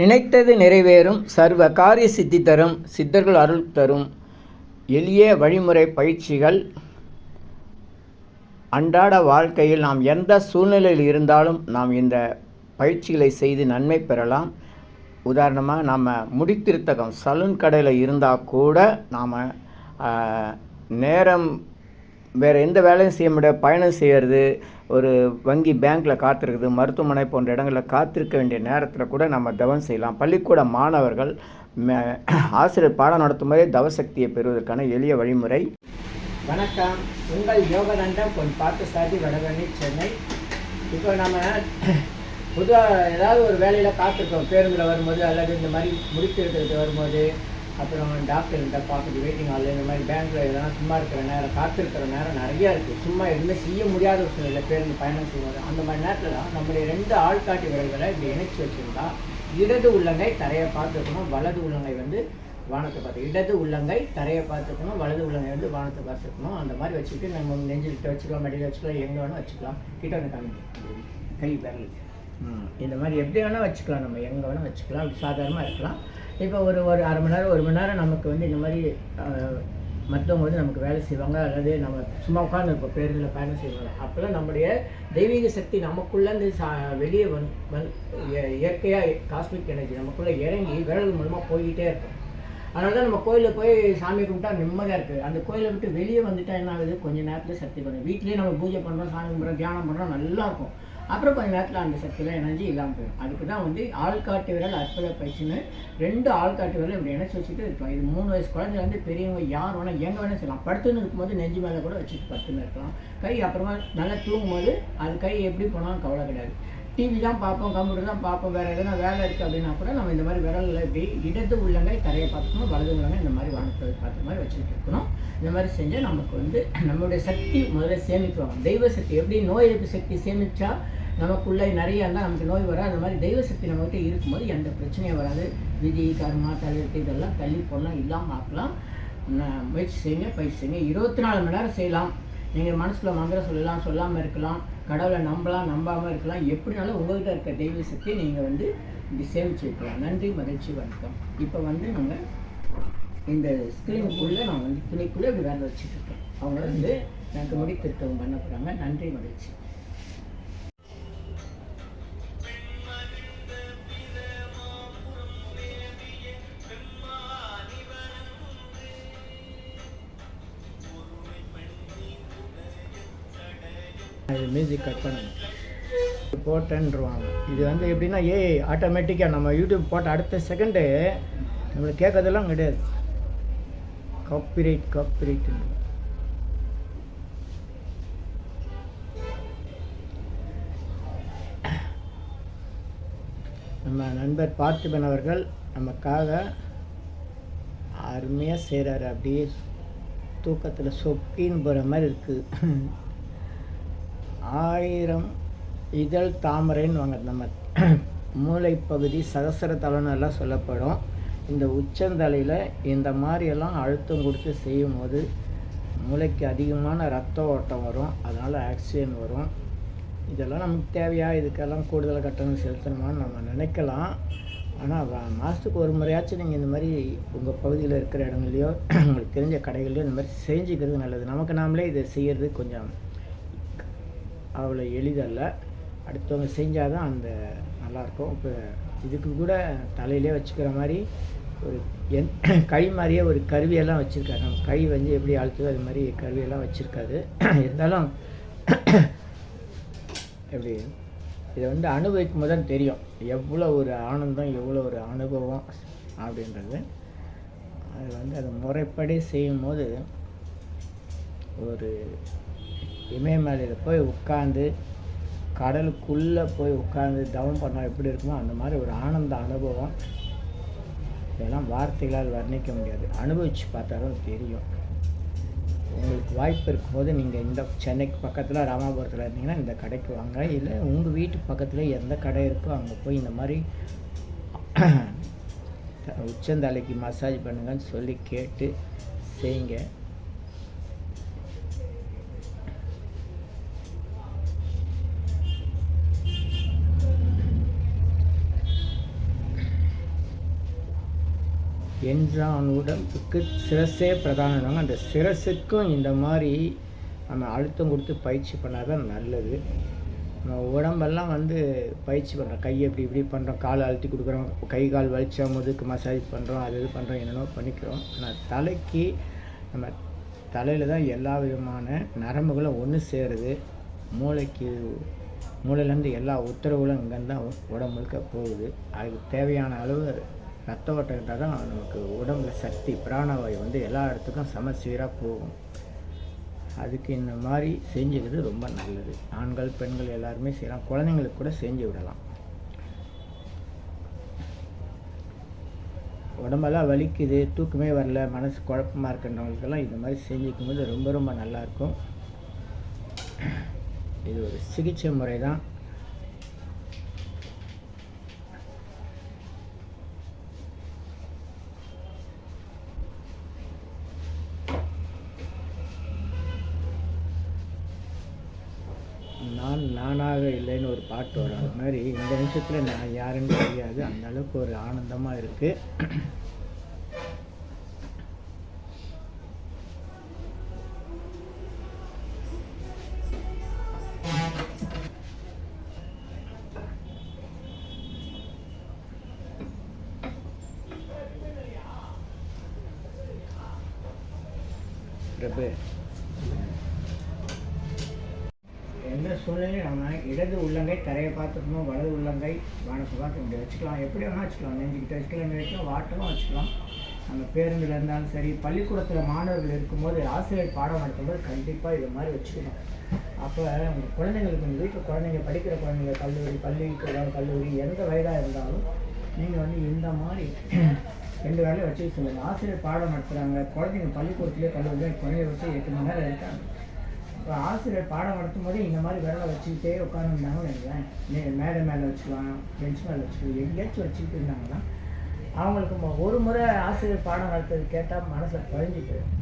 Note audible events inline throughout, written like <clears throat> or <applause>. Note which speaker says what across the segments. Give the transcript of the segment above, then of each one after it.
Speaker 1: நினைத்தது நிறைவேறும் சர்வ காரிய சித்தி தரும் சித்தர்கள் அருள் தரும். எளிய வழிமுறை பயிற்சிகள். அன்றாட வாழ்க்கையில் நாம் எந்த சூழ்நிலையில் இருந்தாலும் நாம் இந்த பயிற்சிகளை செய்து நன்மை பெறலாம். உதாரணமாக நம்ம முடித்திருத்தகம் சலூன் கடையில் இருந்தால் கூட நாம் நேரம் வேறு எந்த வேலையும் செய்ய முடியாது பயணம் செய்கிறது ஒரு வங்கி பேங்க்கில் காத்திருக்குது மருத்துவமனை போன்ற இடங்களில் காத்திருக்க வேண்டிய நேரத்தில் கூட நம்ம தவம் செய்யலாம். பள்ளிக்கூட மாணவர்கள் மே- ஆசிரியர் பாடம் நடத்தும் போதே தவசக்தியை பெறுவதற்கான எளிய வழிமுறை. வணக்கம். உங்கள் யோகதண்டம் பார்த்து சாதி வடவணி சென்னை. இப்போ நம்ம <clears throat> பொதுவாக ஏதாவது ஒரு வேலையில் காத்திருக்கோம். பேருந்தில் வரும்போது அல்லது இந்த மாதிரி முடித்திருக்கிறது வரும்போது அப்புறம் டாக்டர்கிட்ட பார்க்குறது வெயிட்டிங் ஹாலில் இந்த மாதிரி பேங்க்கில் எதனா சும்மா இருக்கிற நேரம் காத்திருக்கிற நேரம் நிறையா இருக்குது சும்மா எதுவுமே செய்ய முடியாத ஒரு சூழ்நிலை பேருந்து பயணம் செய்வது அந்த மாதிரி நேரத்தில் தான் நம்முடைய ரெண்டு ஆள்காட்டி விரல்களை இப்படி இணைச்சி வச்சுருந்தா இடது உள்ளங்கை தரையை பார்த்துக்கணும் வலது உள்ளங்கை வந்து வானத்தை பார்த்து இடது உள்ளங்கை தரையை பார்த்துக்கணும் வலது உள்ளங்கை வந்து வானத்தை பார்த்துக்கணும். அந்த மாதிரி வச்சுக்கிட்டு நம்ம நெஞ்சில்கிட்ட வச்சுக்கலாம் மடியில் வச்சுக்கலாம் எங்கே வேணால் வச்சுக்கலாம். கிட்ட வந்து காமிங்க கை விரல். இந்த மாதிரி எப்படி வேணால் வச்சுக்கலாம் நம்ம எங்கே வேணால் வச்சுக்கலாம். சாதாரணமாக இருக்கலாம். இப்போ ஒரு ஒரு அரை மணி நேரம் ஒரு மணி நேரம் நமக்கு வந்து இந்த மாதிரி மற்றவங்க வந்து நமக்கு வேலை செய்வாங்க. அல்லது நம்ம சும்மா உட்காந்துருப்போம் பேருந்தில் பயணம் செய்வாங்க. அப்போல்லாம் நம்முடைய தெய்வீக சக்தி நமக்குள்ளேருந்து சா வெளியே வந் வந் இயற்கையாக காஸ்மிக் எனர்ஜி நமக்குள்ளே இறங்கி விரல் மூலமாக போய்கிட்டே இருக்கும். அதனால தான் நம்ம கோயிலில் போய் சாமி கும்பிட்டா நிம்மதியாக இருக்குது அந்த கோயிலை விட்டு வெளியே வந்துட்டால் என்ன ஆகுது? கொஞ்சம் நேரத்தில் சக்தி பண்ணும் வீட்லேயே நம்ம பூஜை பண்ணுறோம் சாமி கும்பிட்றோம் தியானம் பண்ணுறோம் நல்லா இருக்கும். அப்புறம் கொஞ்ச நேரத்தில் அந்த சக்தியில் எனர்ஜி இல்லாமல் போயிடும். அதுக்கு தான் வந்து ஆள்காட்டு விரல் அற்புத பயிற்சின்னு ரெண்டு ஆள்காட்டு விரல் இப்படி இணைச்சி வச்சுட்டு இருக்கலாம் இது மூணு வயசு குழந்தைலேருந்து பெரியவங்க யார் வேணால் எங்கே வேணால் செய்யலாம். படுத்துன்னு இருக்கும்போது நெஞ்சு மேலே கூட வச்சுட்டு படுத்துன்னு இருக்கலாம். கை அப்புறமா நல்லா தூங்கும்போது அது கை எப்படி போனாலும் கவலை கிடையாது. டிவி தான் பார்ப்போம் கம்ப்யூட்டர் தான் பார்ப்போம். வேறு எதனா வேலை இருக்குது அப்படின்னா கூட நம்ம இந்த மாதிரி விரலில் இப்படி இடது உள்ளங்கை தரையை பார்த்துக்கணும் வலது உள்ளங்கை இந்த மாதிரி வானத்தை பார்த்த மாதிரி வச்சுட்டு இருக்கணும். இந்த மாதிரி செஞ்சால் நமக்கு வந்து நம்மளுடைய சக்தி முதல்ல சேமிக்குவாங்க தெய்வ சக்தி எப்படி நோய் எதிர்ப்பு சக்தி சேமித்தா நமக்குள்ளே நிறைய இருந்தால் நமக்கு நோய் வராது. அந்த மாதிரி தெய்வ சக்தி நம்மகிட்ட இருக்கும்போது எந்த பிரச்சனையும் வராது. விதி கர்மா தலையெழுத்து இதெல்லாம் தள்ளி போடலாம் இல்லாமல் ஆக்கலாம். முயற்சி செய்யுங்க பயிற்சி செய்யுங்க. இருபத்தி நாலு மணி நேரம் செய்யலாம். நீங்கள் மனசில் மந்திரம் சொல்லலாம் சொல்லாமல் இருக்கலாம் கடவுளை நம்பலாம் நம்பாமல் இருக்கலாம் எப்படினாலும் உங்கள்கிட்ட இருக்க தெய்வ சக்தியை நீங்கள் வந்து இப்படி சேமிச்சு வைக்கலாம். நன்றி மகிழ்ச்சி வணக்கம். இப்போ வந்து நாங்கள் இந்த ஸ்க்ரீனுக்குள்ளே நான் வந்து துணிக்குள்ளே இப்படி வேலை வச்சுட்டு இருக்கேன். அவங்க வந்து எனக்கு முடி திருத்தம் பண்ண போகிறாங்க நன்றி மகிழ்ச்சி. மியூசிக் கட் பண்ணணும். போட்டேன்ருவாங்க. இது வந்து எப்படின்னா ஏ ஆட்டோமேட்டிக்காக நம்ம யூடியூப் போட்ட அடுத்த செகண்டு நம்மளுக்கு கேட்கறதெல்லாம் கிடையாது. காப்பிரைட் காப்பிரைட் நம்ம நண்பர் பார்த்திபன் அவர்கள் நமக்காக அருமையாக செய்கிறாரு அப்படியே தூக்கத்தில் சொக்கின்னு போகிற மாதிரி இருக்குது ஆயிரம் இதழ் தாமரைன்னு வாங்க. நம்ம மூளைப்பகுதி சகசர தலைன்னெல்லாம் எல்லாம் சொல்லப்படும். இந்த உச்சந்தலையில் இந்த மாதிரியெல்லாம் அழுத்தம் கொடுத்து செய்யும் போது மூளைக்கு அதிகமான ரத்த ஓட்டம் வரும். அதனால் ஆக்சிஜன் வரும். இதெல்லாம் நமக்கு தேவையா? இதுக்கெல்லாம் கூடுதல் கட்டணம் செலுத்தணுமான்னு நம்ம நினைக்கலாம். ஆனால் மாதத்துக்கு ஒரு முறையாச்சும் நீங்கள் இந்த மாதிரி உங்கள் பகுதியில் இருக்கிற இடங்கள்லையோ <clears throat> உங்களுக்கு தெரிஞ்ச கடைகள்லையோ இந்த மாதிரி செஞ்சுக்கிறது நல்லது. நமக்கு நாமளே இதை செய்கிறது கொஞ்சம் அவ்வளோ எளிதல்ல. அடுத்தவங்க செஞ்சால் தான் அந்த நல்லாயிருக்கும். இப்போ இதுக்கு கூட தலையிலே வச்சுக்கிற மாதிரி ஒரு என் <clears throat> கை மாதிரியே ஒரு கருவியெல்லாம் வச்சுருக்காரு. நம்ம கை வந்து எப்படி அழுத்துதோ அது மாதிரி கருவியெல்லாம் வச்சுருக்காது <clears throat> இருந்தாலும் <clears throat> எப்படி இதை வந்து அனுபவிக்கும் போது தான் தெரியும். எவ்வளோ ஒரு ஆனந்தம் எவ்வளோ ஒரு அனுபவம் அப்படின்றது. அது வந்து அதை முறைப்படி செய்யும் போது ஒரு இமயமலையில் போய் உட்காந்து கடலுக்குள்ளே போய் உட்காந்து தவம் பண்ணால் எப்படி இருக்குமோ அந்த மாதிரி ஒரு ஆனந்த அனுபவம். இதெல்லாம் வார்த்தைகளால் வர்ணிக்க முடியாது. அனுபவித்து பார்த்தாலும் தெரியும். உங்களுக்கு வாய்ப்பு இருக்கும்போது நீங்கள் இந்த சென்னைக்கு பக்கத்தில் ராமாபுரத்தில் இருந்தீங்கன்னா இந்த கடைக்கு வாங்க. இல்லை உங்கள் வீட்டு பக்கத்தில் எந்த கடை இருக்கோ அங்கே போய் இந்த மாதிரி உச்சந்தலைக்கு மசாஜ் பண்ணுங்கன்னு சொல்லி கேட்டு செய்யுங்க. என்றான் உடம்புக்கு சிரசே பிரதானம் அந்த சிரசுக்கும் இந்த மாதிரி நம்ம அழுத்தம் கொடுத்து பயிற்சி பண்ணால் தான் நல்லது. நம்ம உடம்பெல்லாம் வந்து பயிற்சி பண்ணுறோம் கை இப்படி இப்படி பண்ணுறோம் கால் அழுத்தி கொடுக்குறோம். கை கால் வலிச்சா முதுக்கு மசாஜ் பண்ணுறோம் அது இது பண்ணுறோம் என்னென்னோ பண்ணிக்கிறோம். ஆனால் தலைக்கு நம்ம தலையில் தான் எல்லா விதமான நரம்புகளும் ஒன்று சேருது. மூளைக்கு மூளையிலேருந்து எல்லா உத்தரவுகளும் இங்கேருந்து தான் உடம்புக்க போகுது. அதுக்கு தேவையான அளவு ரத்த ஓட்டம் இருந்தால் தான் நமக்கு உடம்புல சக்தி பிராணவாயு வந்து எல்லா இடத்துக்கும் சமச்சீராக போகும். அதுக்கு இந்த மாதிரி செஞ்சுக்கிறது ரொம்ப நல்லது. ஆண்கள் பெண்கள் எல்லாருமே செய்யலாம். குழந்தைங்களுக்கு கூட செஞ்சு விடலாம். உடம்பெல்லாம் வலிக்குது தூக்கமே வரல மனசு குழப்பமாக இருக்கின்றவங்களுக்கெல்லாம் இந்த மாதிரி செஞ்சுக்கும் போது ரொம்ப ரொம்ப நல்லாயிருக்கும் இது ஒரு சிகிச்சை முறை தான் நான் நானாக இல்லைன்னு ஒரு பாட்டு வரும். அது மாதிரி இந்த நிமிஷத்தில் நான் யாருன்னு தெரியாது. அந்தளவுக்கு ஒரு ஆனந்தமாக இருக்குது எந்த சூழ்நிலையும் நம்ம இடது உள்ளங்கை தரையை பார்த்துக்கணும் வலது உள்ளங்கை வானத்தை பார்த்து இப்படி வச்சுக்கலாம். எப்படி வேணால் வச்சுக்கலாம். நெஞ்சுக்கிட்ட வச்சுக்கலாம். வச்சுக்கலாம் வாட்டமாக வச்சுக்கலாம். நம்ம பேருந்தில் இருந்தாலும் சரி பள்ளிக்கூடத்தில் மாணவர்கள் இருக்கும்போது ஆசிரியர் பாடம் நடத்தும்போது கண்டிப்பாக இது மாதிரி வச்சுக்கணும். அப்போ உங்கள் குழந்தைங்களுக்கு உங்கள் வீட்டில் குழந்தைங்க படிக்கிற குழந்தைங்க கல்லூரி பள்ளிக்கு கல்லூரி எந்த வயதாக இருந்தாலும் நீங்கள் வந்து இந்த மாதிரி ரெண்டு வேலையை வச்சு சொல்லுங்கள் ஆசிரியர் பாடம் நடத்துகிறாங்க குழந்தைங்க பள்ளிக்கூடத்துலேயே கல்லூரியில் குழந்தைய வச்சு எட்டு மணி நேரம் இருக்காங்க. இப்போ ஆசிரியர் பாடம் நடத்தும் போது இந்த மாதிரி விரலை வச்சுக்கிட்டே உட்காந்துருந்தாங்கன்னு நினைக்கிறேன் மே- மேடை மேலே வச்சுக்கலாம் பெஞ்ச் மேலே வச்சுக்கலாம் எங்கேயாச்சும் வச்சுக்கிட்டு இருந்தாங்கன்னா அவங்களுக்கு ஒரு முறை ஆசிரியர் பாடம் நடத்துறது கேட்டால் மனசில் குழஞ்சி போயிடும்.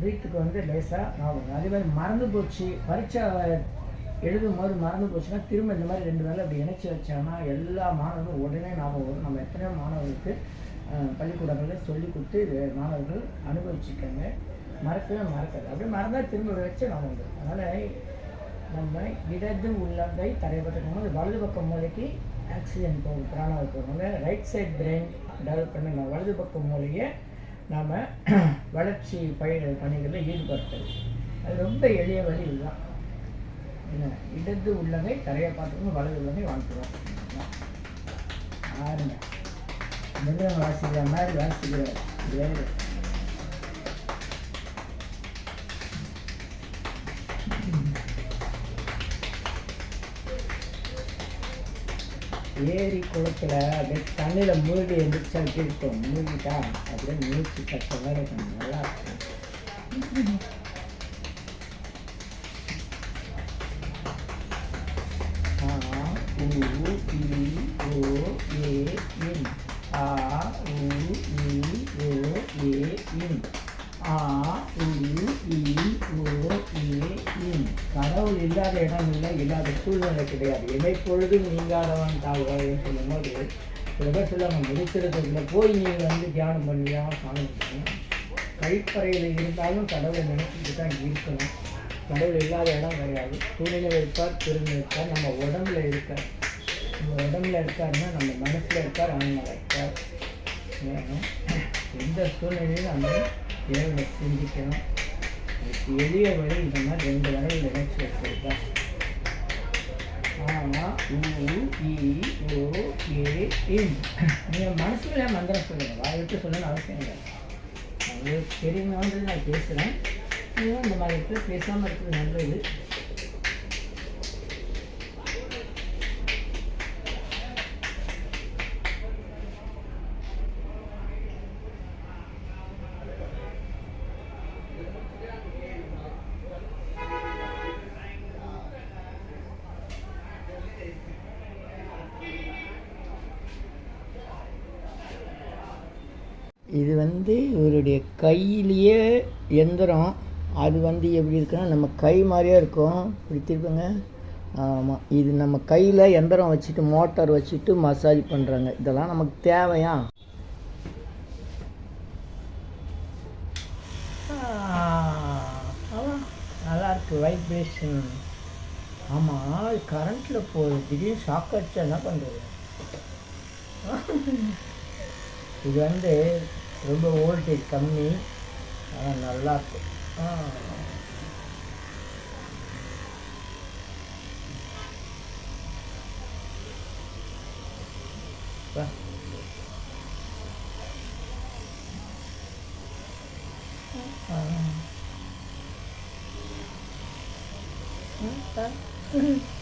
Speaker 1: வீட்டுக்கு வந்து லேசாக ஞாபகம் அதே மாதிரி மறந்து போச்சு பரீட்சை எழுதும் போது மறந்து போச்சுன்னா திரும்ப இந்த மாதிரி ரெண்டு வேலை அப்படி இணைச்சி வச்சாங்கன்னா எல்லா மாணவர்களும் உடனே ஞாபகம் வரும். நம்ம எத்தனையோ மாணவர்களுக்கு பள்ளிக்கூடங்களில் சொல்லி கொடுத்து இது மாணவர்கள் அனுபவிச்சுக்கங்க. மறக்கவே மறக்காது. அப்படியே மறந்தால் திரும்ப வச்சு நம்ம வந்து அதனால் நம்ம இடது உள்ளங்கை தரைப்பட்டிருக்கும் போது வலது பக்கம் மூளைக்கு ஆக்சிஜன் போகும் பிராணவாயு போகிறவங்க ரைட் சைட் பிரெயின் டெவலப் பண்ணணும் வலது பக்கம் மூலையை நாம் <clears throat> வளர்ச்சி பயிர் பணிகளில் ஈடுபடுத்துறது அது ரொம்ப எளிய வழி இதுதான். என்ன? இடது உள்ளங்கை தரையை பார்த்துக்கணும் வலது உள்ளங்கை வாழ்த்துறோம் ஆறுங்க. மிருகம் வாசிக்கிற மாதிரி வாசிக்கிறார் வேறு ஏரி குளத்தில் அப்படியே தண்ணியில் மூழ்கி எந்திரிச்சா எப்படி இருக்கும்? மூழ்கிட்டா அப்படியே மூச்சு கஷ்டமாக இருக்கும் நல்லா இருக்கும் சூழ்நிலை கிடையாது. இமைப்பொழுதும் நீங்காதவன் தாழ்வாயின்னு சொல்லும்போது சில நம்ம சொல்லுவாங்க முடிச்சிருக்கிறதுல போய் நீங்கள் வந்து தியானம் பண்ணியா சாமி கும்பிடணும். கழிப்பறையில் இருந்தாலும் கடவுளை நினைச்சிட்டு தான் இருக்கணும். கடவுள் இல்லாத இடம் கிடையாது. சூழ்நிலை இருப்பார் திரும்பி இருப்பார் நம்ம உடம்புல இருக்கார். நம்ம உடம்புல இருக்காருன்னா நம்ம மனசில் இருக்கார் ஆன்மாவில் இருக்கார் எந்த சூழ்நிலையிலும் நம்ம இறைவனை சிந்திக்கணும். அதுக்கு எளிய வழி இந்த மாதிரி ரெண்டு வரையில் நினைச்சு வச்சுருக்கேன் நீங்கள் மனசுல மந்திரம் சொல்லுங்கள் வாய் விட்டு சொல்லணும்னு அவசியம் இல்லை உங்களுக்கு தெரியுமான்றது நான் பேசுகிறேன் இந்த மாதிரி பேசாமல் இருக்கிறது நல்லது இது வந்து இவருடைய கையிலேயே எந்திரம். அது வந்து எப்படி இருக்குன்னா நம்ம கை மாதிரியே இருக்கும். இப்படி ஆமாம் இது நம்ம கையில் எந்திரம் வச்சுட்டு மோட்டார் வச்சுட்டு மசாஜ் பண்ணுறாங்க இதெல்லாம் நமக்கு தேவையா?
Speaker 2: நல்லாயிருக்கு வைப்ரேஷன் ஆமாம் கரண்ட்டில் போகுது. திடீர்னு ஷாக் அடிச்சா என்ன பண்ணுறது இது வந்து ரொம்ப வோல்டேஜ் கம்மி. ஆனால் நல்லாயிருக்கும் Mm-hmm.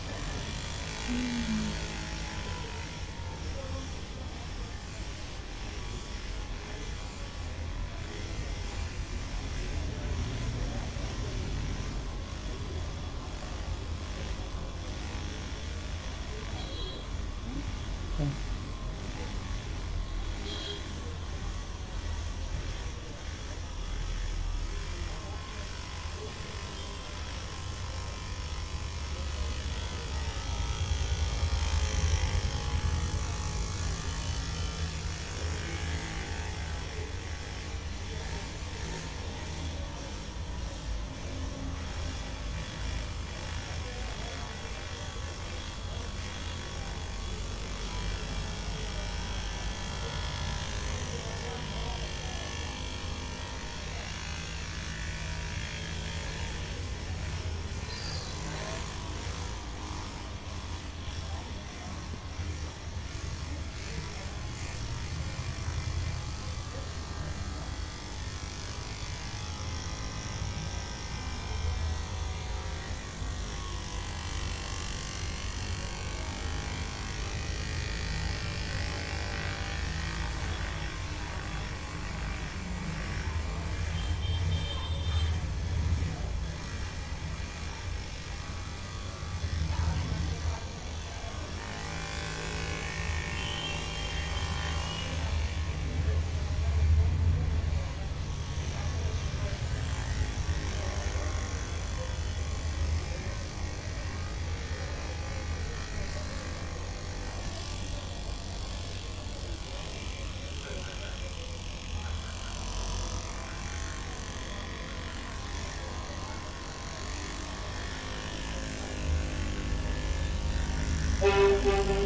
Speaker 2: Thank you.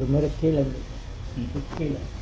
Speaker 2: enfermera Keller. Uh -huh.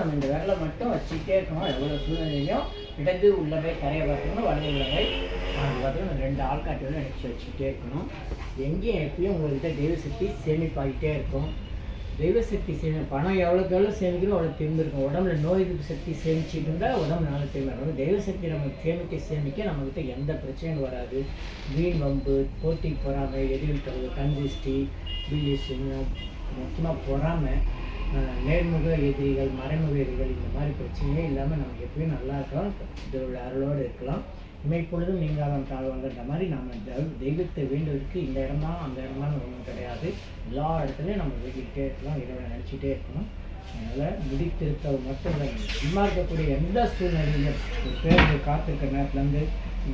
Speaker 2: நம்ம இந்த விரலை மட்டும் வச்சுக்கிட்டே இருக்கணும் எவ்வளோ சூழ்நிலையும் இடது உள்ள போய் கரையை பார்த்துக்கணும் வலது உள்ள போய் பார்த்துக்கணும் ரெண்டு ஆள்காட்டியோட நினச்சி வச்சுக்கிட்டே இருக்கணும். எங்கேயும் எப்பயும் உங்கள்கிட்ட தெய்வ சக்தி சேமிப்பாகிட்டே இருக்கும். தெய்வசக்தி சேமி பணம் எவ்வளோக்கு எவ்வளோ சேமிக்கிறோம் அவ்வளோ திரும்பிருக்கும் உடம்புல நோய் எதிர்ப்பு சக்தி சேமிச்சுட்டு இருந்தால் உடம்பு நல்லா திரும்பி தெய்வ சக்தி நம்ம சேமிக்க சேமிக்க நம்மக்கிட்ட எந்த பிரச்சனையும் வராது. வீண் வம்பு போட்டி பொறாமை எதிர்ப்பு கண் திருஷ்டி பில்லி முக்கியமாக பொறாமை. நேர்முக எதிரிகள் மறைமுக எதிரிகள் இந்த மாதிரி பிரச்சனையே இல்லாமல் நம்ம எப்பயும் நல்லா இருக்கலாம். இதோட அருளோடு இருக்கலாம். இமைப்பொழுதும் நீங்காதான் தாழ்வாங்கன்ற மாதிரி நம்ம தெய்வத்தை வேண்டுவதற்கு இந்த இடமா அந்த இடமா ஒன்றும் கிடையாது. எல்லா இடத்துலையும் நம்ம வேண்டிக்கிட்டே இருக்கலாம் இதோட நினச்சிட்டே இருக்கணும். அதனால் முடித்திருத்தல் மட்டும் இல்லை சும்மா இருக்கக்கூடிய எந்த சூழ்நிலையிலும் ஒரு பேருந்து காத்திருக்கிற நேரத்துலேருந்து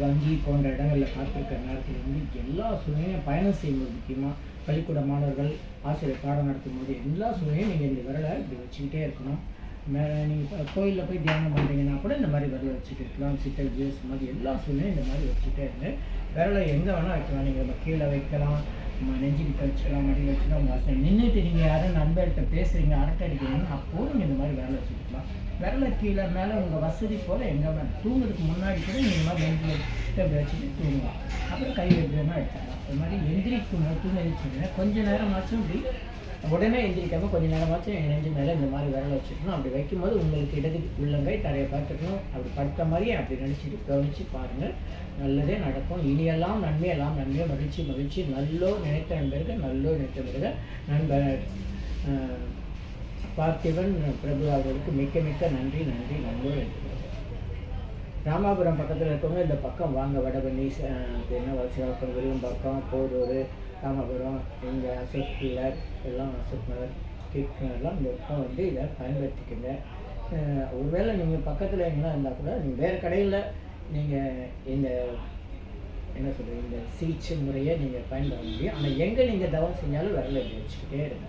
Speaker 2: வங்கி போன்ற இடங்களில் காத்திருக்கிற நேரத்தில் வந்து எல்லா சூழ்நிலையும் பயணம் செய்யும்போது முக்கியமாக பள்ளிக்கூட மாணவர்கள் ஆசிரியர் பாடம் நடத்தும் போது எல்லா சூழ்நிலையும் நீங்கள் இந்த விரலை இப்படி வச்சுக்கிட்டே இருக்கணும். மேலே நீங்கள் கோயிலில் போய் தியானம் பண்ணுறீங்கன்னா கூட இந்த மாதிரி விரலை வச்சுட்டு இருக்கலாம். சித்தல் ஜூஸ் மாதிரி எல்லா சூழ்நிலையும் இந்த மாதிரி வச்சுட்டே இருந்து விரலை எங்கே வேணால் வைக்கலாம். நீங்கள் நம்ம கீழே வைக்கலாம் நம்ம நெஞ்சுக்கிட்ட வச்சுக்கலாம் மடியில் வச்சுக்கலாம் வாசல் நின்றுட்டு நீங்கள் யாரும் நண்பர்கிட்ட பேசுகிறீங்க அரட்டை அடிக்கிறீங்கன்னா அப்போதும் நீங்கள் இந்த மாதிரி விரலை வச்சுக்கலாம். விரலை கீழே மேலே உங்கள் வசதி போல் எங்கே வேணும் தூங்குறதுக்கு முன்னாடி கூட நீங்கள் இந்த மாதிரி கிட்ட வச்சுட்டு தூங்கலாம். அப்புறம் கை வைக்கிறதுனா எடுத்துக்கலாம். அது மாதிரி எந்திரிக்கும் தூங்க எழுந்திரிச்சிங்கன்னா கொஞ்சம் நேரமாச்சும் இப்படி உடனே எந்திரிக்காம கொஞ்சம் நேரமாச்சும் இணைஞ்சு மேலே இந்த மாதிரி விரல வச்சுக்கணும். அப்படி வைக்கும்போது உங்களுக்கு இடது உள்ளங்கை தரையை பார்த்துக்கணும். அப்படி படுத்த மாதிரியே அப்படி நினச்சிட்டு கவனித்து பாருங்கள் நல்லதே நடக்கும். இனியெல்லாம் நன்மையெல்லாம் நன்மையை மகிழ்ச்சி மகிழ்ச்சி. நல்லோ நினைத்த நண்பர்கள் நல்லோ நினைத்த நண்பர்கள் நண்பர் பார்த்திபன் பிரபு அவர்களுக்கு மிக்க மிக்க நன்றி நன்றி நன்றி ராமாபுரம் பக்கத்தில் இருக்கவங்க இந்த பக்கம் வாங்க வடபண்ணி ச- அது என்ன வரிசையாக்கம் விரும்பக்கம் போரூர் ராமாபுரம் இங்கே அசோக் பில்லர் எல்லாம் அசோக் நகர் எல்லாம் இந்த பக்கம் வந்து இதை பயன்படுத்திக்கங்க. ஒருவேளை நீங்கள் பக்கத்தில் எங்கெல்லாம் இருந்தால் கூட நீங்கள் வேறு கடையில் நீங்கள் இந்த என்ன சொல்கிறது இந்த சிகிச்சை முறையை நீங்கள் பயன்படுத்த முடியும் ஆனால் எங்கே நீங்கள் தவம் செஞ்சாலும் விரலை வச்சுக்கிட்டே இருங்க.